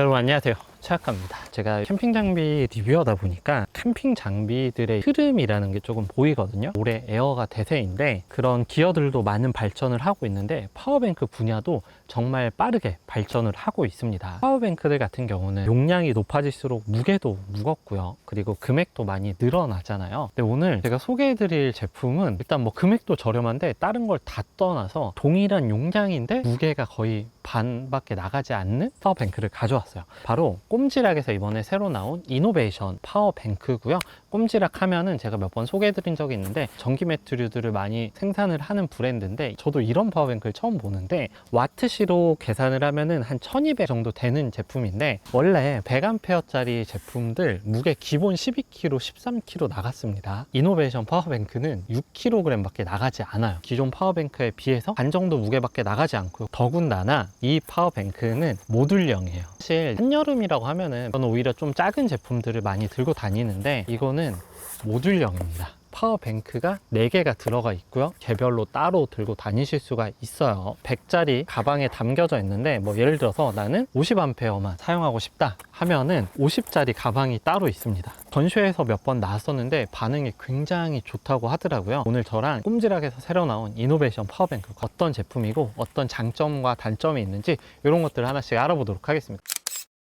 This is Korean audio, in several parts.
여러분 안녕하세요 최학가입니다. 제가 캠핑 장비 리뷰하다 보니까 캠핑 장비들의 흐름이라는 게 조금 보이거든요. 올해 에어가 대세인데 그런 기어들도 많은 발전을 하고 있는데 파워뱅크 분야도 정말 빠르게 발전을 하고 있습니다. 파워뱅크들 같은 경우는 용량이 높아질수록 무게도 무겁고요. 그리고 금액도 많이 늘어나잖아요. 근데 오늘 제가 소개해드릴 제품은 일단 뭐 금액도 저렴한데 다른 걸 다 떠나서 동일한 용량인데 무게가 거의 반밖에 나가지 않는 파워뱅크를 가져왔어요. 바로 꼼지락에서 이번에 새로 나온 이노베이션 파워뱅크고요. 꼼지락 하면은 제가 몇 번 소개해드린 적이 있는데 전기 매트류들을 많이 생산을 하는 브랜드인데 저도 이런 파워뱅크를 처음 보는데 와트시로 계산을 하면은 한 1200 정도 되는 제품인데 원래 100A짜리 제품들 무게 기본 12kg, 13kg 나갔습니다. 이노베이션 파워뱅크는 6kg 밖에 나가지 않아요. 기존 파워뱅크에 비해서 반 정도 무게밖에 나가지 않고요. 더군다나 이 파워뱅크는 모듈형이에요. 사실 한여름이라고 하면은 저는 오히려 좀 작은 제품들을 많이 들고 다니는데 이거는 모듈형입니다. 파워뱅크가 4개가 들어가 있고요. 개별로 따로 들고 다니실 수가 있어요. 100짜리 가방에 담겨져 있는데 뭐 예를 들어서 나는 50A만 사용하고 싶다 하면은 50짜리 가방이 따로 있습니다. 전시회에서 몇 번 나왔었는데 반응이 굉장히 좋다고 하더라고요. 오늘 저랑 꼼지락에서 새로 나온 이노베이션 파워뱅크 어떤 제품이고 어떤 장점과 단점이 있는지 이런 것들을 하나씩 알아보도록 하겠습니다.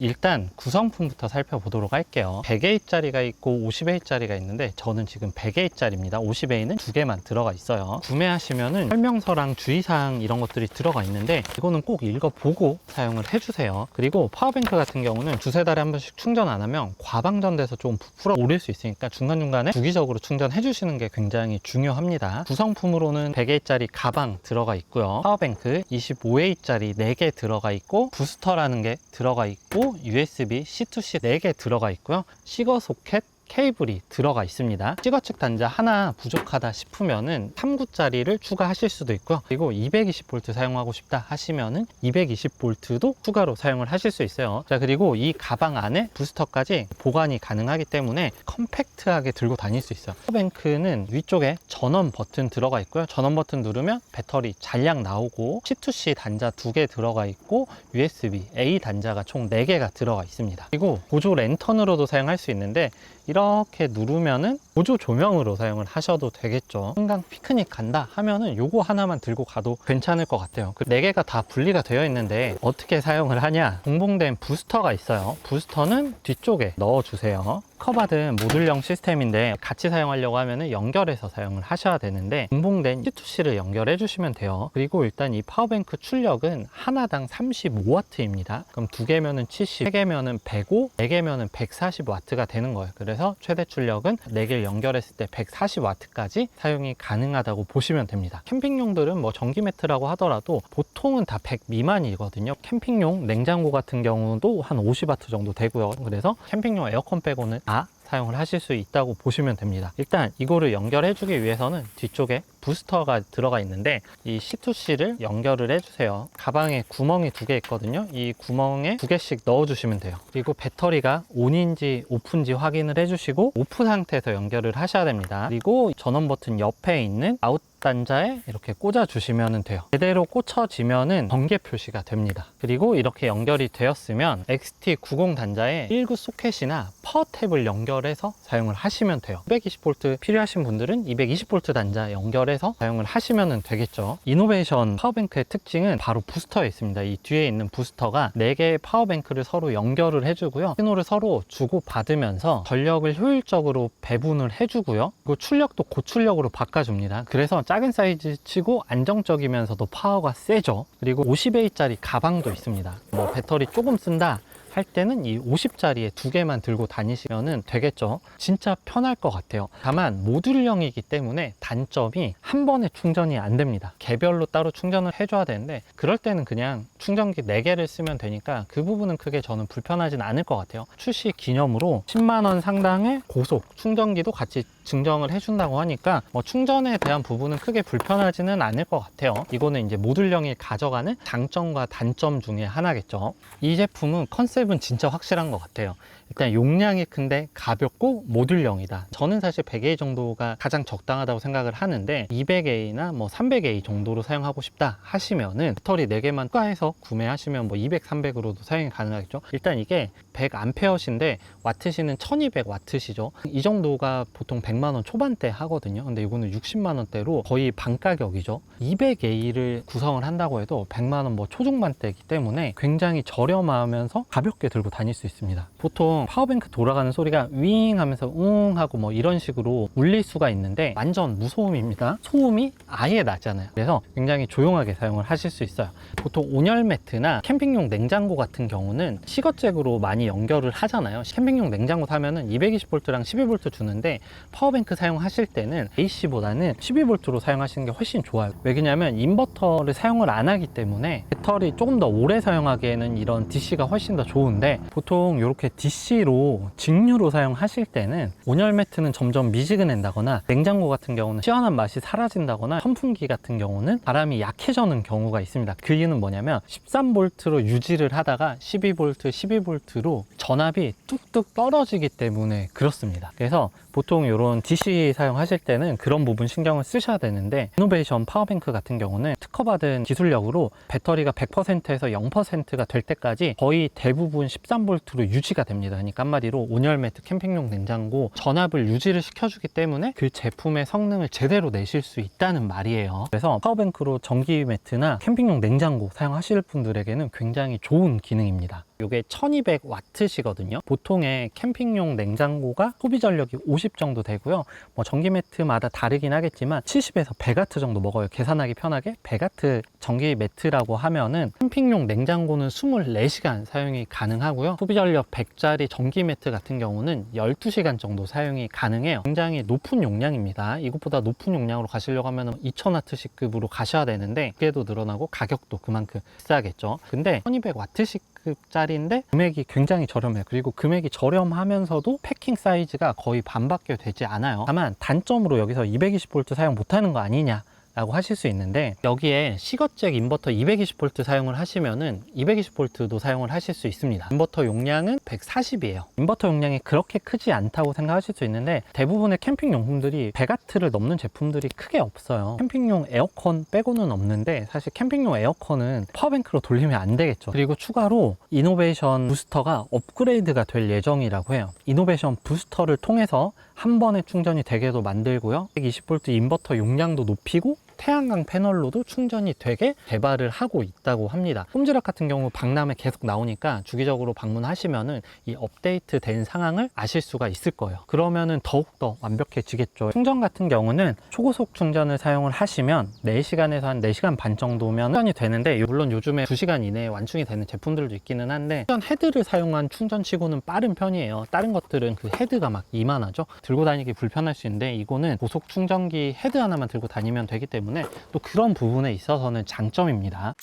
일단 구성품부터 살펴보도록 할게요. 100A짜리가 있고 50A짜리가 있는데 저는 지금 100A짜리입니다. 50A는 두 개만 들어가 있어요. 구매하시면 은 설명서랑 주의사항 이런 것들이 들어가 있는데 이거는 꼭 읽어보고 사용을 해주세요. 그리고 파워뱅크 같은 경우는 두세 달에 한 번씩 충전 안 하면 과방전돼서 좀 부풀어 오를 수 있으니까 중간중간에 주기적으로 충전해 주시는 게 굉장히 중요합니다. 구성품으로는 100A짜리 가방 들어가 있고요. 파워뱅크 25A짜리 4개 들어가 있고 부스터라는 게 들어가 있고 USB C2C 4개 들어가 있고요. 시거 소켓 케이블이 들어가 있습니다. 시거측 단자 하나 부족하다 싶으면은 3구짜리를 추가하실 수도 있고요. 그리고 220V 사용하고 싶다 하시면은 220V도 추가로 사용을 하실 수 있어요. 자, 그리고 이 가방 안에 부스터까지 보관이 가능하기 때문에 컴팩트하게 들고 다닐 수 있어요. 파워뱅크는 위쪽에 전원 버튼 들어가 있고요. 전원 버튼 누르면 배터리 잔량 나오고 C2C 단자 두 개 들어가 있고 USB A 단자가 총 4개가 들어가 있습니다. 그리고 보조 랜턴으로도 사용할 수 있는데 이 렇게 누르면은 보조 조명으로 사용을 하셔도 되겠죠. 한강 피크닉 간다 하면은 요거 하나만 들고 가도 괜찮을 것 같아요. 그네 개가 다 분리가 되어 있는데 어떻게 사용을 하냐? 동봉된 부스터가 있어요. 부스터는 뒤쪽에 넣어주세요. 커받은 모듈형 시스템인데 같이 사용하려고 하면은 연결해서 사용을 하셔야 되는데 동봉된 C2C를 연결해 주시면 돼요. 그리고 일단 이 파워뱅크 출력은 하나당 35W입니다. 그럼 두 개면은 70, 세 개면은 105, 네 개면은 140W가 되는 거예요. 그래서 최대 출력은 네 개를 연결했을 때 140W까지 사용이 가능하다고 보시면 됩니다. 캠핑용들은 뭐 전기 매트라고 하더라도 보통은 다 100 미만이거든요. 캠핑용 냉장고 같은 경우도 한 50W 정도 되고요. 그래서 캠핑용 에어컨 빼고는 다 사용을 하실 수 있다고 보시면 됩니다. 일단 이거를 연결해 주기 위해서는 뒤쪽에 부스터가 들어가 있는데 이 C2C를 연결을 해주세요. 가방에 구멍이 두 개 있거든요. 이 구멍에 두 개씩 넣어 주시면 돼요. 그리고 배터리가 온인지 오프인지 확인을 해주시고 오프 상태에서 연결을 하셔야 됩니다. 그리고 전원 버튼 옆에 있는 아웃 단자에 이렇게 꽂아 주시면 돼요. 제대로 꽂혀지면은 번개 표시가 됩니다. 그리고 이렇게 연결이 되었으면 XT90 단자에 1구 소켓이나 파워탭을 연결해서 사용을 하시면 돼요. 220V 필요하신 분들은 220V 단자 연결해서 사용을 하시면 되겠죠. 이노베이션 파워뱅크의 특징은 바로 부스터에 있습니다. 이 뒤에 있는 부스터가 4개의 파워뱅크를 서로 연결을 해주고요. 신호를 서로 주고 받으면서 전력을 효율적으로 배분을 해주고요. 그리고 출력도 고출력으로 바꿔줍니다. 그래서 작은 사이즈 치고 안정적이면서도 파워가 세죠. 그리고 50A짜리 가방도 있습니다. 뭐 배터리 조금 쓴다. 할 때는 이 50짜리에 두 개만 들고 다니시면 되겠죠. 진짜 편할 것 같아요. 다만 모듈형이기 때문에 단점이 한 번에 충전이 안 됩니다. 개별로 따로 충전을 해줘야 되는데 그럴 때는 그냥 충전기 4개를 쓰면 되니까 그 부분은 크게 저는 불편하진 않을 것 같아요. 출시 기념으로 10만원 상당의 고속 충전기도 같이 증정을 해준다고 하니까 뭐 충전에 대한 부분은 크게 불편하지는 않을 것 같아요. 이거는 이제 모듈형이 가져가는 장점과 단점 중에 하나겠죠. 이 제품은 컨셉은 진짜 확실한 것 같아요. 일단 용량이 큰데 가볍고 모듈형이다. 저는 사실 100A 정도가 가장 적당하다고 생각을 하는데 200A나 뭐 300A 정도로 사용하고 싶다 하시면은 배터리 4개만 추가해서 구매하시면 뭐 200, 300으로도 사용이 가능하겠죠. 일단 이게 100A인데 와트시는 1200W시죠. 이 정도가 보통 100만 원 초반대 하거든요. 근데 이거는 60만 원대로 거의 반 가격이죠. 200A를 구성을 한다고 해도 100만 원 뭐 초중반대이기 때문에 굉장히 저렴하면서 가볍게 들고 다닐 수 있습니다. 보통 파워뱅크 돌아가는 소리가 윙 하면서 웅 하고 뭐 이런 식으로 울릴 수가 있는데 완전 무소음입니다. 소음이 아예 나잖아요. 그래서 굉장히 조용하게 사용을 하실 수 있어요. 보통 온열 매트나 캠핑용 냉장고 같은 경우는 시거잭으로 많이 연결을 하잖아요. 캠핑용 냉장고 사면은 220V랑 12V 주는데 파워뱅크 사용하실 때는 AC보다는 12V로 사용하시는 게 훨씬 좋아요. 왜냐면 인버터를 사용을 안 하기 때문에 배터리 조금 더 오래 사용하기에는 이런 DC가 훨씬 더 좋은데 보통 이렇게 DC 로 직류로 사용하실 때는 온열 매트는 점점 미지근해진다거나 냉장고 같은 경우는 시원한 맛이 사라진다거나 선풍기 같은 경우는 바람이 약해져는 경우가 있습니다. 그 이유는 뭐냐면 13V로 유지를 하다가 12V, 12V로 전압이 뚝뚝 떨어지기 때문에 그렇습니다. 그래서 보통 이런 DC 사용하실 때는 그런 부분 신경을 쓰셔야 되는데 이노베이션 파워뱅크 같은 경우는 특허받은 기술력으로 배터리가 100%에서 0%가 될 때까지 거의 대부분 13V로 유지가 됩니다. 그러니까 한마디로 온열 매트 캠핑용 냉장고 전압을 유지를 시켜주기 때문에 그 제품의 성능을 제대로 내실 수 있다는 말이에요. 그래서 파워뱅크로 전기 매트나 캠핑용 냉장고 사용하실 분들에게는 굉장히 좋은 기능입니다. 이게 1200W시거든요. 보통의 캠핑용 냉장고가 소비 전력이 50 정도 되고요. 뭐 전기 매트마다 다르긴 하겠지만 70에서 100W 정도 먹어요. 계산하기 편하게 100W 전기 매트라고 하면은 캠핑용 냉장고는 24시간 사용이 가능하고요. 소비 전력 100짜리 전기 매트 같은 경우는 12시간 정도 사용이 가능해요. 굉장히 높은 용량입니다. 이것보다 높은 용량으로 가시려고 하면 2000W급으로 가셔야 되는데 그게도 늘어나고 가격도 그만큼 비싸겠죠. 근데 1200W 급 짜리인데 금액이 굉장히 저렴해요. 그리고 금액이 저렴하면서도 패킹 사이즈가 거의 반밖에 되지 않아요. 다만 단점으로 여기서 220V 사용 못하는 거 아니냐 라고 하실 수 있는데 여기에 시거잭 인버터 220V 사용을 하시면은 220V도 사용을 하실 수 있습니다. 인버터 용량은 140이에요. 인버터 용량이 그렇게 크지 않다고 생각하실 수 있는데 대부분의 캠핑 용품들이 100W를 넘는 제품들이 크게 없어요. 캠핑용 에어컨 빼고는 없는데 사실 캠핑용 에어컨은 파워뱅크로 돌리면 안 되겠죠. 그리고 추가로 이노베이션 부스터가 업그레이드가 될 예정이라고 해요. 이노베이션 부스터를 통해서 한 번에 충전이 되게도 만들고요. 120V 인버터 용량도 높이고 태양광 패널로도 충전이 되게 개발을 하고 있다고 합니다. 홈즈락 같은 경우 박람회 계속 나오니까 주기적으로 방문하시면은 이 업데이트 된 상황을 아실 수가 있을 거예요. 그러면은 더욱더 완벽해지겠죠. 충전 같은 경우는 초고속 충전을 사용을 하시면 4시간에서 한 4시간 반 정도면 충전이 되는데 물론 요즘에 2시간 이내에 완충이 되는 제품들도 있기는 한데 충전 헤드를 사용한 충전치고는 빠른 편이에요. 다른 것들은 그 헤드가 막 이만하죠. 들고 다니기 불편할 수 있는데 이거는 고속 충전기 헤드 하나만 들고 다니면 되기 때문에 또 그런 부분에 있어서는 장점입니다.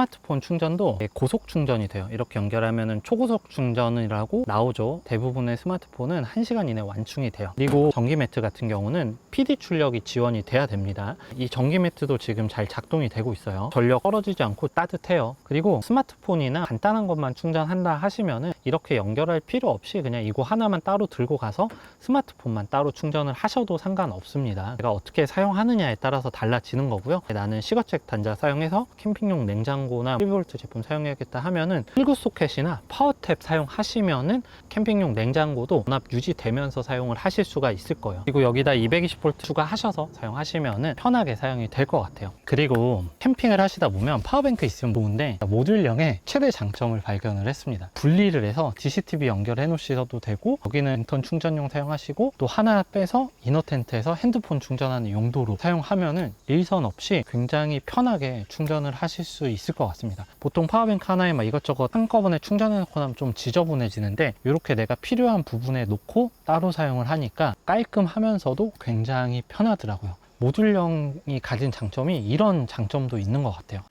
스마트폰 충전도 고속 충전이 돼요. 이렇게 연결하면 초고속 충전이라고 나오죠. 대부분의 스마트폰은 1시간 이내 완충이 돼요. 그리고 전기 매트 같은 경우는 PD 출력이 지원이 돼야 됩니다. 이 전기 매트도 지금 잘 작동이 되고 있어요. 전력 떨어지지 않고 따뜻해요. 그리고 스마트폰이나 간단한 것만 충전한다 하시면은 이렇게 연결할 필요 없이 그냥 이거 하나만 따로 들고 가서 스마트폰만 따로 충전을 하셔도 상관없습니다. 제가 어떻게 사용하느냐에 따라서 달라지는 거고요. 나는 시거잭 단자 사용해서 캠핑용 냉장 냉장고나 12V 제품 사용해야겠다 하면은 필구 소켓이나 파워탭 사용하시면은 캠핑용 냉장고도 전압 유지되면서 사용을 하실 수가 있을 거예요. 그리고 여기다 220V 추가하셔서 사용하시면은 편하게 사용이 될 것 같아요. 그리고 캠핑을 하시다 보면 파워뱅크 있으면 좋은데 모듈형의 최대 장점을 발견을 했습니다. 분리를 해서 DCTV 연결해 놓으셔도 되고 여기는 인턴 충전용 사용하시고 또 하나 빼서 이너 텐트에서 핸드폰 충전하는 용도로 사용하면은 일선 없이 굉장히 편하게 충전을 하실 수 있을 것 같습니다. 보통 파워뱅크 하나에 막 이것저것 한꺼번에 충전해 놓고 나면 좀 지저분해지는데 이렇게 내가 필요한 부분에 놓고 따로 사용을 하니까 깔끔하면서도 굉장히 편하더라고요. 모듈형이 가진 장점이 이런 장점도 있는 것 같아요.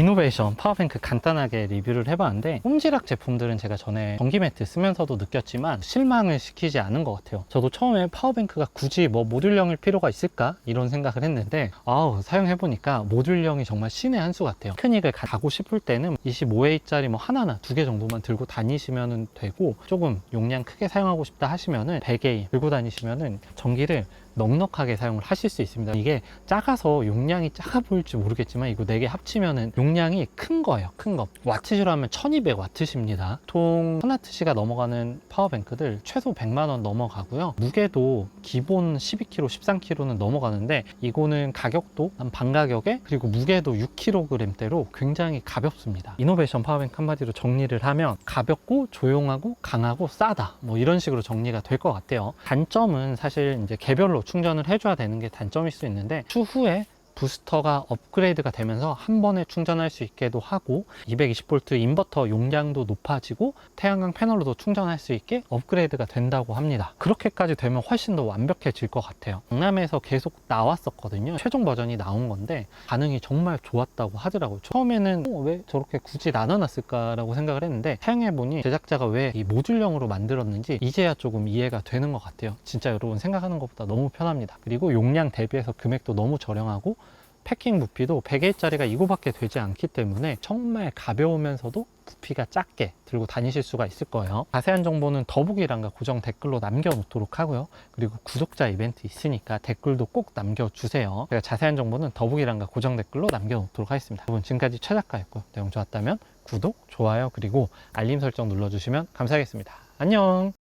이노베이션 파워뱅크 간단하게 리뷰를 해봤는데 꼼지락 제품들은 제가 전에 전기 매트 쓰면서도 느꼈지만 실망을 시키지 않은 것 같아요. 저도 처음에 파워뱅크가 굳이 뭐 모듈형일 필요가 있을까? 이런 생각을 했는데 아우 사용해보니까 모듈형이 정말 신의 한 수 같아요. 피크닉을 가고 싶을 때는 25A짜리 뭐 하나나 두 개 정도만 들고 다니시면 되고 조금 용량 크게 사용하고 싶다 하시면은 100A 들고 다니시면은 전기를 넉넉하게 사용을 하실 수 있습니다. 이게 작아서 용량이 작아 보일지 모르겠지만 이거 4개 합치면은 용량이 큰 거예요. 큰 거. 와트시로 하면 1200와트십니다. 보통 하나트시가 넘어가는 파워뱅크들 최소 100만 원 넘어가고요. 무게도 기본 12kg, 13kg는 넘어가는데 이거는 가격도 한 반 가격에 그리고 무게도 6kg대로 굉장히 가볍습니다. 이노베이션 파워뱅크 한마디로 정리를 하면 가볍고 조용하고 강하고 싸다. 뭐 이런 식으로 정리가 될 것 같아요. 단점은 사실 이제 개별로 충전을 해줘야 되는 게 단점일 수 있는데 추후에 부스터가 업그레이드가 되면서 한 번에 충전할 수 있게도 하고 220V 인버터 용량도 높아지고 태양광 패널로도 충전할 수 있게 업그레이드가 된다고 합니다. 그렇게까지 되면 훨씬 더 완벽해질 것 같아요. 강남에서 계속 나왔었거든요. 최종 버전이 나온 건데 반응이 정말 좋았다고 하더라고요. 처음에는 어, 왜 저렇게 굳이 나눠놨을까라고 생각을 했는데 사용해보니 제작자가 왜 이 모듈형으로 만들었는지 이제야 조금 이해가 되는 것 같아요. 진짜 여러분 생각하는 것보다 너무 편합니다. 그리고 용량 대비해서 금액도 너무 저렴하고 패킹 부피도 100A짜리가 이거밖에 되지 않기 때문에 정말 가벼우면서도 부피가 작게 들고 다니실 수가 있을 거예요. 자세한 정보는 더보기란과 고정 댓글로 남겨놓도록 하고요. 그리고 구독자 이벤트 있으니까 댓글도 꼭 남겨주세요. 제가 자세한 정보는 더보기란과 고정 댓글로 남겨놓도록 하겠습니다. 여러분 지금까지 최 작가였고요. 내용 좋았다면 구독, 좋아요, 그리고 알림 설정 눌러주시면 감사하겠습니다. 안녕!